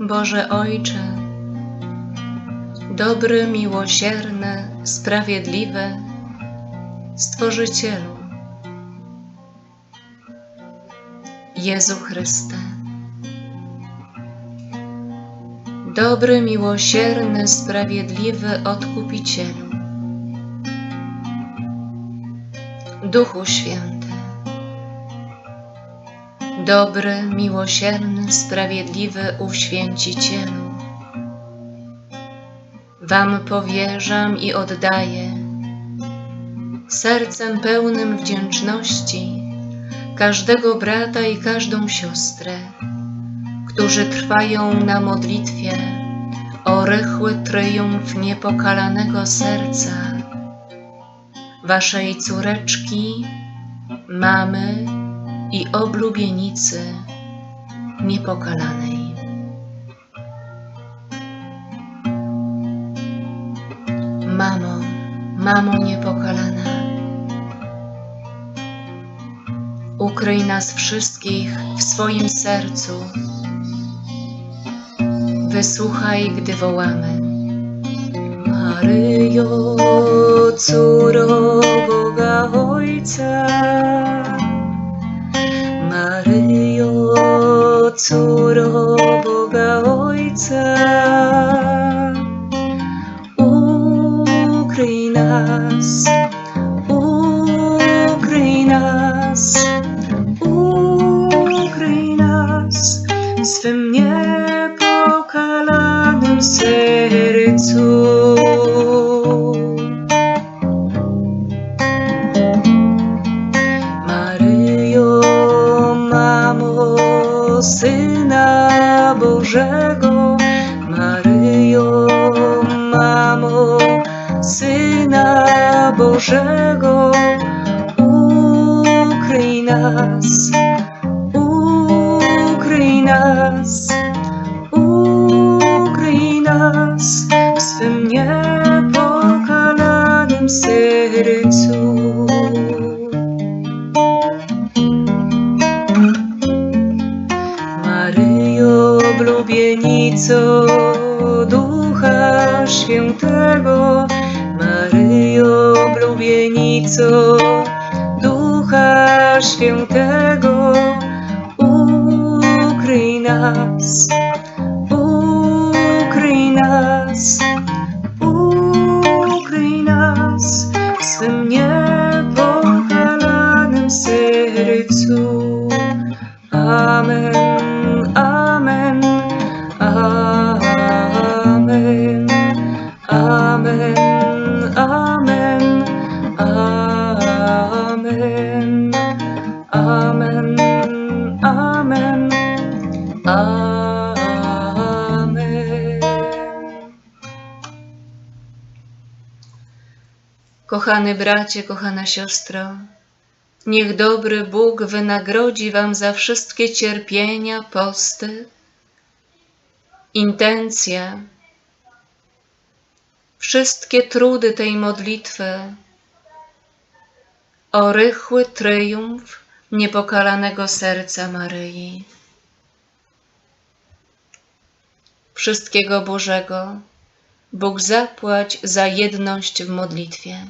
Boże Ojcze, dobry, miłosierny, sprawiedliwy, Stworzycielu, Jezu Chryste. Dobry, miłosierny, sprawiedliwy Odkupicielu, Duchu Święty, dobry, miłosierny, sprawiedliwy Uświęcicielu, Wam powierzam i oddaję. Sercem pełnym wdzięczności każdego brata i każdą siostrę, którzy trwają na modlitwie o rychły triumf niepokalanego serca. Waszej córeczki, mamy i oblubienicy niepokalanej. Mamo, mamo niepokalana, ukryj nas wszystkich w swoim sercu. Wysłuchaj, gdy wołamy. Maryjo, córo Boga Ojca, córo Boga Ojca, ukryj nas, ukryj nas, ukryj nas w swym niepokalanym sercu. Maryjo, mamo Syna Bożego, oblubienico Ducha Świętego, Maryjo, oblubienico Ducha Świętego, ukryj nas, ukryj nas, Kochany bracie, kochana siostro, Niech dobry Bóg wynagrodzi Wam za wszystkie cierpienia, posty, intencje, wszystkie trudy tej modlitwy o rychły triumf niepokalanego serca Maryi. Wszystkiego Bożego Bóg zapłać za jedność w modlitwie.